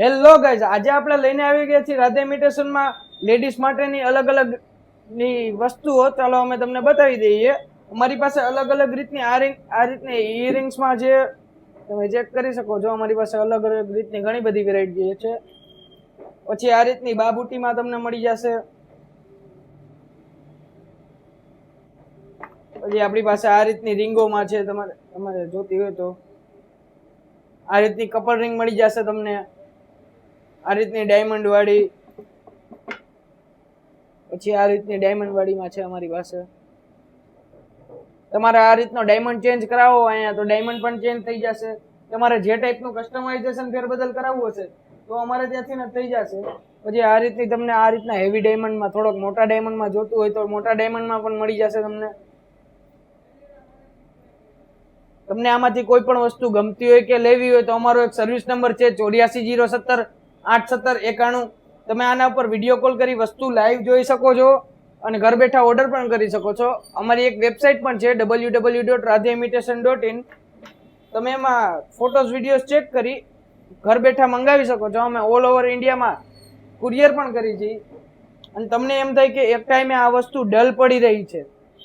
Hello guys આજે આપણે લઈને આવી ગયા છીએ રાધે ઇમિટેશનમાં લેડીઝ માટેની અલગ અલગની વસ્તુઓ. ચાલો અમે તમને બતાવી દઈએ. અમારી પાસે અલગ અલગ રીતની આ રિંગ, આ રીતની ઇયરિંગ્સમાં જે તમે ચેક કરી શકો છો, અમારી પાસે અલગ અલગ રીતની ઘણી બધી વેરાયટી છે. પછી આ રીતની બાબુટીમાં તમને મળી જશે. પછી આપણી પાસે આ રીતની રિંગોમાં છે, તમારે તમારે જોતી હોય તો. આ રીતની કપલ રિંગ મળી જશે તમને. આ રીતની ડાયમંડ વાળી પછી આ રીતની ડાયમંડ વાળીમાં છે અમારી પાસે. તમારે આ રીતનો ડાયમંડ ચેન્જ કરાવો, અહીંયા તો ડાયમંડ પણ ચેન્જ થઈ જશે. તમારે જે ટાઈપનું કસ્ટમાઇઝેશન ફેરબદલ કરાવવું હશે, તો અમારે ત્યાંથી ને થઈ જશે. પછી આ રીતની તમને આ રીતના હેવી ડાયમંડમાં થોડોક મોટા ડાયમંડમાં જોતું હોય તો મોટા ડાયમંડમાં પણ મળી જશે તમને. તમને આમાંથી કોઈ પણ વસ્તુ ગમતી હોય કે લેવી હોય તો અમારો એક સર્વિસ નંબર છે ચોર્યાસી જીરો સત્તર આઠ, સત્તર, એકાણું તમે આના ઉપર વીડિયો કોલ કરી વસ્તુ લાઈવ જોઈ શકો છો અને ઘર બેઠા ઓર્ડર પણ કરી શકો છો. અમારી એક વેબસાઇટ પણ છે W W dot Radhe imitation dot in તમે એમાં ફોટોઝ વિડીયોઝ ચેક કરી ઘર બેઠા મંગાવી શકો છો. અમે ઓલ ઓવર ઇન્ડિયામાં કુરિયર પણ કરી છીએ અને તમને એમ થાય કે એક ટાઈમે આ વસ્તુ ડલ પડી રહી છે.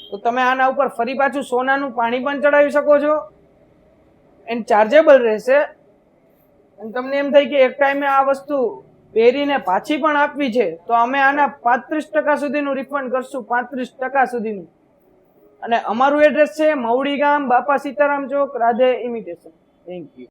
તો તમે આના ઉપર ફરી પાછું સોનાનું પાણી પણ ચડાવી શકો છો. એન્ડ ચાર્જેબલ રહેશે. તમને એમ થાય કે એક ટાઈમે આ વસ્તુ પહેરીને પાછી પણ આપવી છે, તો અમે આના પાંત્રીસ ટકા સુધીનું રિફંડ કરશું, પાંત્રીસ ટકા સુધીનું. અને અમારું એડ્રેસ છે, મવડી ગામ, બાપા સીતારામ ચોક, રાધે ઇમિટેશન થેન્ક યુ